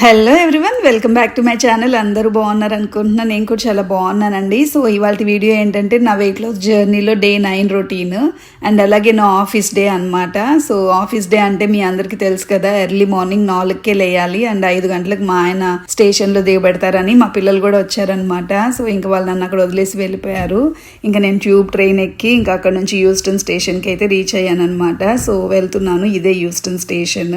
Hello everyone welcome back to my channel అందరూ బాగున్నారు అనుకుంటున్నాను నేను కూడా చాలా బాగున్నానండి. సో ఇవాళ వీడియో ఏంటంటే నా వెయిట్ లాస్ జర్నీలో డే నైన్ రొటీన్ అండ్ అలాగే నా ఆఫీస్ డే అన్నమాట. సో ఆఫీస్ డే అంటే మీ అందరికీ తెలుసు కదా ఎర్లీ మార్నింగ్ నాలుగుకే లేయాలి అండ్ ఐదు గంటలకు మా ఆయన స్టేషన్లో దిగబెడతారని మా పిల్లలు కూడా వచ్చారనమాట సో ఇంకా వాళ్ళు నన్ను అక్కడ వదిలేసి వెళ్ళిపోయారు. ఇంకా నేను ట్యూబ్ ట్రైన్ ఎక్కి ఇంకా అక్కడ నుంచి యూస్టన్ స్టేషన్కి అయితే రీచ్ అయ్యాను అనమాట సో వెళ్తున్నాను ఇదే యూస్టన్ స్టేషన్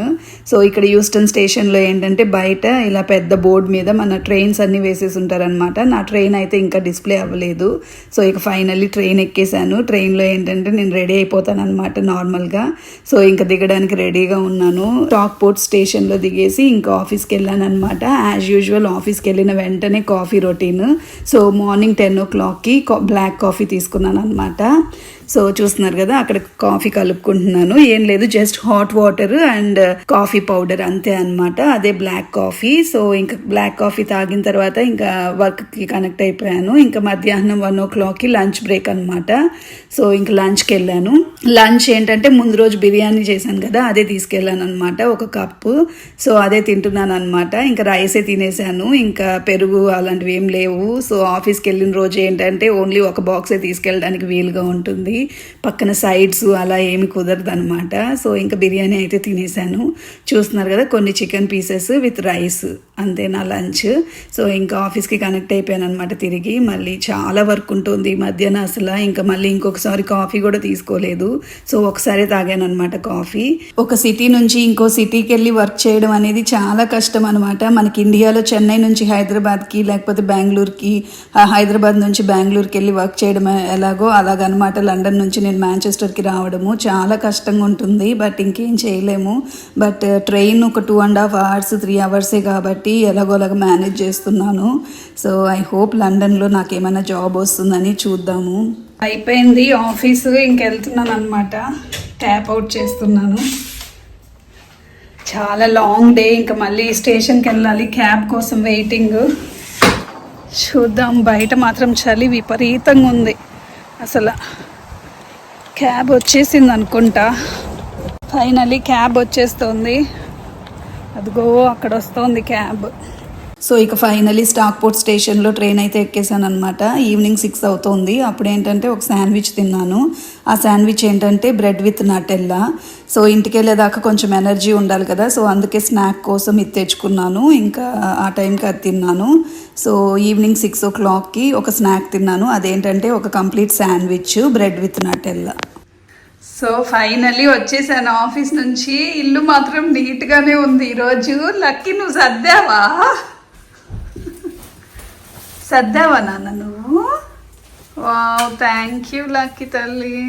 సో ఇక్కడ యూస్టన్ స్టేషన్లో ఏంటంటే బై బయట ఇలా పెద్ద బోర్డు మీద మన ట్రైన్స్ అన్ని వేసేసి ఉంటారనమాట నా ట్రైన్ అయితే ఇంకా డిస్ప్లే అవ్వలేదు. సో ఇక ఫైనల్లీ ట్రైన్ ఎక్కేసాను ట్రైన్లో ఏంటంటే నేను రెడీ అయిపోతాను అనమాట నార్మల్గా సో ఇంకా దిగడానికి రెడీగా ఉన్నాను. టాక్ పోర్ట్ స్టేషన్లో దిగేసి ఇంకా ఆఫీస్కి వెళ్ళాను అనమాట యాజ్ యూజువల్ ఆఫీస్కి వెళ్ళిన వెంటనే coffee routine so morning ten ఓ క్లాక్కి బ్లాక్ కాఫీ తీసుకున్నాను అనమాట సో చూస్తున్నారు కదా అక్కడ కాఫీ కలుపుకుంటున్నాను. ఏం లేదు just hot water and coffee powder అంతే అనమాట అదే బ్లాక్ కాఫీ సో ఇంకా బ్లాక్ కాఫీ తాగిన తర్వాత ఇంకా వర్క్కి కనెక్ట్ అయిపోయాను. ఇంకా మధ్యాహ్నం వన్ ఓ క్లాక్కి లంచ్ బ్రేక్ అనమాట సో ఇంకా లంచ్కి వెళ్ళాను. లంచ్ ఏంటంటే ముందు రోజు బిర్యానీ చేశాను కదా అదే తీసుకెళ్ళాను అనమాట ఒక కప్పు. సో అదే తింటున్నాను అనమాట ఇంకా రైసే తినేసాను. ఇంకా పెరుగు అలాంటివి ఏం లేవు. సో ఆఫీస్కి వెళ్ళిన రోజు ఏంటంటే ఓన్లీ ఒక బాక్సే తీసుకెళ్ళడానికి వీలుగా ఉంటుంది. పక్కన సైడ్స్ అలా ఏమి కుదరదు అనమాట సో ఇంకా బిర్యానీ అయితే తినేసాను. చూస్తున్నారు కదా కొన్ని చికెన్ పీసెస్ విత్ రైస్ అంతే నా లంచ్ సో ఇంకా ఆఫీస్కి కనెక్ట్ అయిపోయాను అనమాట తిరిగి. మళ్ళీ చాలా వర్క్ ఉంటుంది మధ్యాహ్నం అసలు. ఇంకా మళ్ళీ ఇంకొకసారి కాఫీ కూడా తీసుకోలేదు. సో ఒకసారి తాగాను అనమాట కాఫీ ఒక సిటీ నుంచి ఇంకో సిటీకి వెళ్ళి వర్క్ చేయడం అనేది చాలా కష్టం అనమాట మనకి ఇండియాలో చెన్నై నుంచి హైదరాబాద్కి లేకపోతే బెంగళూరుకి హైదరాబాద్ నుంచి బెంగళూరుకి వెళ్ళి వర్క్ చేయడం ఎలాగో అలాగనమాట లండన్ నుంచి నేను మాంచెస్టర్కి రావడము చాలా కష్టంగా ఉంటుంది బట్ ఇంకేం చేయలేము. బట్ uh, ట్రైన్ ఒక two and half hours three అవర్సే కాబట్టి ఎలాగోలాగ మేనేజ్ చేస్తున్నాను. సో ఐ హోప్ లండన్లో నాకు ఏమైనా జాబ్ వస్తుందని చూద్దాము. అయిపోయింది ఆఫీసు ఇంకెళ్తున్నాను అనమాట ట్యాప్ అవుట్ చేస్తున్నాను. చాలా లాంగ్ డే ఇంకా మళ్ళీ స్టేషన్కి వెళ్ళాలి క్యాబ్ కోసం వెయిటింగ్ చూద్దాం బయట మాత్రం చలి విపరీతంగా ఉంది అసలు. క్యాబ్ వచ్చేసింది అనుకుంటా. ఫైనలీ క్యాబ్ వచ్చేస్తుంది. అదిగో అక్కడ వస్తుంది క్యాబ్. సో ఇక ఫైనలీ స్టాక్ పోర్ట్ స్టేషన్లో ట్రైన్ అయితే ఎక్కేసాను అనమాట ఈవినింగ్ సిక్స్ అవుతుంది. అప్పుడు ఏంటంటే ఒక శాండ్విచ్ తిన్నాను. ఆ శాండ్విచ్ ఏంటంటే బ్రెడ్ విత్ నటెల్లా సో ఇంటికి వెళ్ళేదాకా కొంచెం ఎనర్జీ ఉండాలి కదా. సో అందుకే స్నాక్ కోసం ఇది తెచ్చుకున్నాను. ఇంకా ఆ టైంకి అది తిన్నాను. సో ఈవినింగ్ సిక్స్ ఓ క్లాక్కి ఒక స్నాక్ తిన్నాను. అదేంటంటే ఒక complete sandwich bread with Nutella so finally వచ్చేసాను ఆఫీస్ నుంచి. ఇల్లు మాత్రం నీట్గానే ఉంది ఈరోజు. లక్కీ నువ్వు సర్దావా? సర్దావా నాన్న నువ్వు? వావ్ థ్యాంక్ యూ లక్కి తల్లి.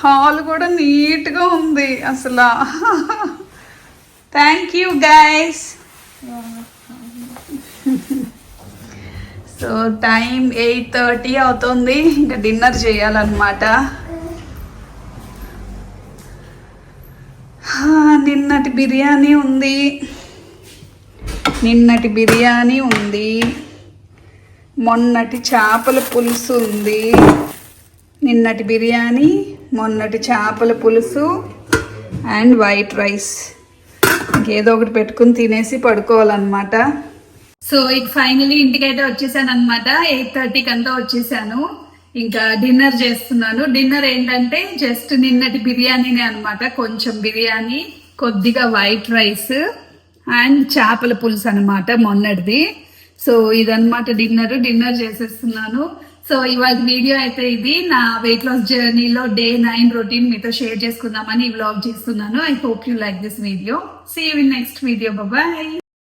హాల్ కూడా నీట్గా ఉంది అసలు. Thank you guys so time eight thirty అవుతుంది. ఇంకా డిన్నర్ చేయాలన్నమాట. నిన్నటి బిర్యానీ ఉంది. నిన్నటి బిర్యానీ ఉంది. మొన్నటి చేపల పులుసు ఉంది. నిన్నటి బిర్యానీ మొన్నటి చేపల పులుసు అండ్ వైట్ రైస్. ఇంకేదో ఒకటి పెట్టుకుని తినేసి పడుకోవాలన్నమాట. సో ఇక ఫైనలీ ఇంటికైతే వచ్చేసాను అనమాట ఎయిట్ థర్టీకి అంతా వచ్చేసాను. ఇంకా డిన్నర్ చేస్తున్నాను. డిన్నర్ ఏంటంటే జస్ట్ నిన్నటి బిర్యానీనే అనమాట కొంచెం బిర్యానీ కొద్దిగా వైట్ రైస్ అండ్ చేపల పులుసు అనమాట మొన్నటిది. సో ఇదన్నమాట డిన్నర్ డిన్నర్ చేసేస్తున్నాను. సో ఇవాళ వీడియో అయితే ఇది. నా వెయిట్ లాస్ జర్నీలో డే నైన్ రొటీన్ మీతో షేర్ చేసుకుందామని ఈ వ్లాగ్ చేస్తున్నాను. I hope you like this video see you in next video bye